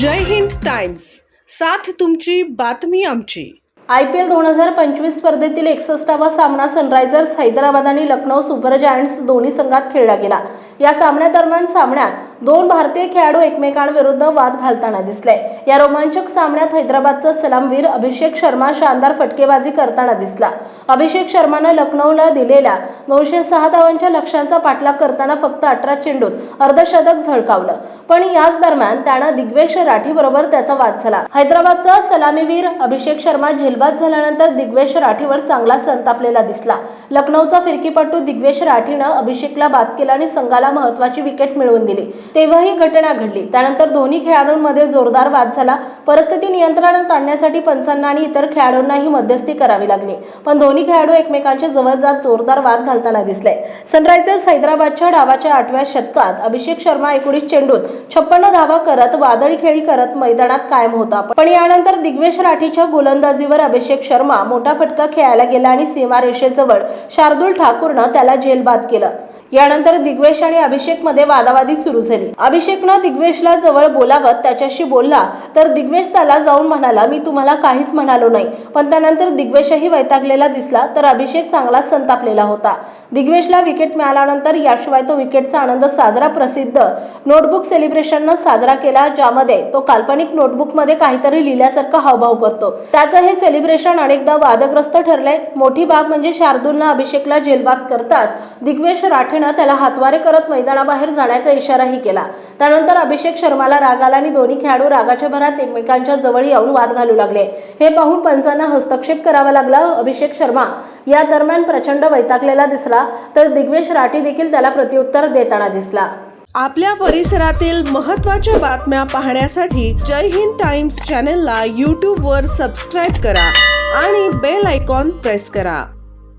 जय Hind times. साथ तुमची बातमी आमची. आय पी एल दोन हजार पंचवीस स्पर्धेतील एकसष्टावा सामना सनरायझर्स हैदराबाद आणि लखनौ सुपर जायंट्स दोन्ही संघात खेळला गेला. या सामन्यादरम्यान सामन्यात दोन भारतीय खेळाडू एकमेकांविरुद्ध वाद घालताना दिसले. या रोमांचक सामन्यात हैदराबादचा सलामवीर अभिषेक शर्मा शानदार फटकेबाजी करताना दिसला. अभिषेक शर्मानं लखनौला दिलेल्या दोनशे सहा धावांच्या लक्ष्यांचा पाठलाग करताना फक्त अठरा चेंडूत अर्धशतक झळकावलं. पण याच दरम्यान त्यानं दिग्वेश राठीबरोबर त्याचा वाद झाला. हैदराबादचा सलामीवीर अभिषेक शर्मा झेलबाद झाल्यानंतर दिग्वेश राठीवर चांगला संतापलेला दिसला. लखनौचा फिरकीपटू दिग्वेश राठीनं अभिषेकला बाद केला आणि संघाला महत्वाची विकेट मिळवून दिली. तेव्हा ही घटना घडली. त्यानंतर दोन्ही खेळाडूंमध्ये जोरदार वाद झाला. परिस्थिती नियंत्रणात आणण्यासाठी पंचांना आणि इतर खेळाडूंनाही मध्यस्थी करावी लागली. पण दोन्ही खेळाडू एकमेकांच्या जवळ जात जोरदार वाद घालताना दिसले. सनरायझर्स हैदराबादच्या डावाच्या आठव्या शतकात अभिषेक शर्मा एकोणीस चेंडूत छप्पन्न धावा करत वादळी खेळी करत मैदानात कायम होता. पण यानंतर दिग्वेश राठीच्या गोलंदाजीवर अभिषेक शर्मा मोठा फटका खेळायला गेला आणि सीमारेषेजवळ शार्दूल ठाकूरनं त्याला जेलबाद केलं. यानंतर दिग्वेश आणि अभिषेकमध्ये वादावादी सुरू झाली. अभिषेकनं दिग्वेशला जवळ बोलावत त्याच्याशी बोलला तर दिग्वेश त्याला जाऊन म्हणाला मी तुम्हाला काहीच म्हणालो नाही पण त्यानंतर दिग्वेशही वैतागलेला दिसला तर अभिषेक चांगला संतापलेला होता. दिग्वेशला विकेट मिळाल्यानंतर याशिवाय तो विकेटचा आनंद साजरा प्रसिद्ध नोटबुक सेलिब्रेशननं साजरा केला ज्यामध्ये तो काल्पनिक नोटबुकमध्ये काहीतरी लिहिल्यासारखं हावभाव करतो. त्याचं हे सेलिब्रेशन अनेकदा वादग्रस्त ठरलंय. मोठी बाब म्हणजे शार्दूलनं अभिषेकला जेलबाद करताच दिग्वेश राठे राठेनं त्याला हातवारे करत मैदानाबाहेर जाण्याचा इशाराही केला. त्यानंतर अभिषेक शर्माला राग आला आणि दोन्ही खेळाडू रागाच्या भरात एकमेकांच्या जवळ येऊन वाद घालू लागले. हे पाहून पंचांना हस्तक्षेप करावा लागला. अभिषेक शर्मा या दरम्यान प्रचंड वैतागलेला दिसला तर दिग्वेश राठी देखील त्याला प्रत्युत्तर देताना दिसला. आपल्या परिसरातील महत्त्वाच्या बातम्या पाहण्यासाठी जय हिंद टाइम्स चॅनलला यूट्यूबवर सबस्क्राईब करा आणि बेल आयकॉन प्रेस करा.